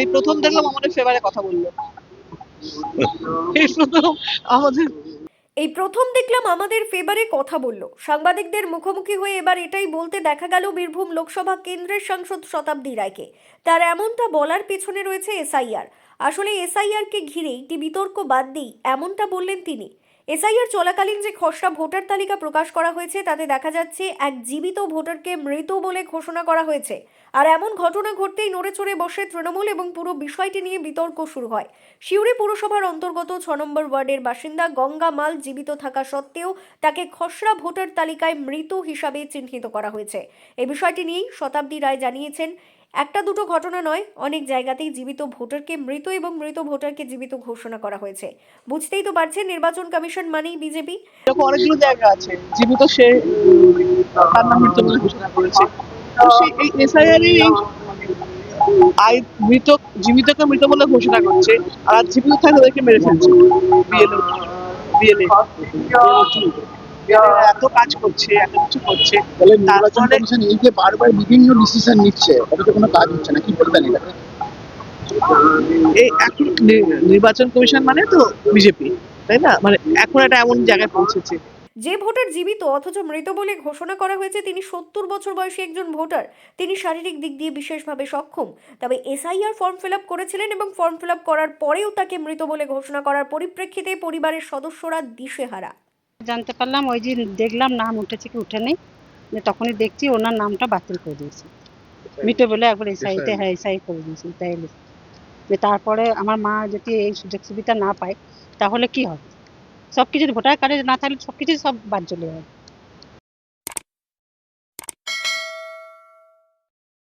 এই প্রথম দেখলাম আমাদের ফেভারে কথা বলল। আমাদের এই প্রথম দেখলাম আমাদের ফেভারে কথা বলল। সাংবাদিকদের মুখোমুখি হয়ে এবার এটাই বলতে দেখা গেল বীরভূম লোকসভা কেন্দ্রের সাংসদ শতাব্দী রায়কে। তার এমনটা বলার পেছনে রয়েছে এসআইআর। আসলে এসআইআর কে ঘিরে একটি বিতর্ক বাদ দিই এমনটা বললেন তিনি। এসআইআর চলাকালীন যে খসড়া ভোটার তালিকা প্রকাশ করা হয়েছে, তাতে দেখা যাচ্ছে এক জীবিত ভোটারকে মৃত বলে ঘোষণা করা হয়েছে। আর এমন ঘটনা ঘটতেই নড়ে চড়ে বসে তৃণমূল এবং পুরো বিষয়টি নিয়ে বিতর্ক শুরু হয়। সিউড়ি পুরসভার অন্তর্গত ছ নম্বর ওয়ার্ডের বাসিন্দা গঙ্গা মাল জীবিত থাকা সত্ত্বেও তাকে খসড়া ভোটার তালিকায় মৃত হিসাবে চিহ্নিত করা হয়েছে। এ বিষয়টি নিয়েই শতাব্দী রায় জানিয়েছেন একটা দুটো ঘটনা নয়, অনেক জায়গাতেই জীবিত ভোটারকে, মৃত এবং মৃত ভোটারকে জীবিত ঘোষণা করা হয়েছে। বুঝতেই তো পারছেন, নির্বাচন কমিশন মানেই বিজেপি। অনেকগুলো জায়গা আছে, জীবিত সে তার নাম মৃত বলে ঘোষণা করেছে। আই, মৃত, জীবিতকে মৃত বলে ঘোষণা করছে, আর জীবিত থাকলে মেরে ফেলছে। বিএলএ এত কাজ করছে এত কিছু করছে তারপরে- এই যে বারবার বিভিন্ন ডিসিশন নিচ্ছে অথচ কোনো কাজ হচ্ছে না কি বলবেন এটাকে এই এখন নির্বাচন কমিশন মানে তো বিজেপি তাই না? মানে এখন এটা এমন জায়গায় পৌঁছেছে। যে ভোটার জীবিত অথচ মৃত বলে ঘোষণা করা হয়েছে তিনি সত্তর বছর বয়সী একজন ভোটার। তিনি শারীরিক দিক দিয়ে বিশেষভাবে সক্ষম। তবে এসআইআর ফর্ম ফিল আপ করেছিলেন এবং ফর্ম ফিল আপ করার পরেও তাকে মৃত বলে ঘোষণা করার পরিপ্রেক্ষিতে পরিবারের সদস্যরা দিশেহারা। জানতে পারলাম ওই যে দেখলাম নাম উঠেছে কি উঠে নেই। তখনই দেখছি ওনার নামটা বাতিল করে দিয়েছে। মিটে বলে একবার এই এসআইতে হ্যাঁ এই এসআই করে দিয়েছে তাই যে তারপরে আমার মা যদি এই সুযোগ সুবিধা না পায় তাহলে কি হবে? সব কিছু ভোটার কার্ডে না থাকলে সব কিছু সব বাদ চলে যাবে।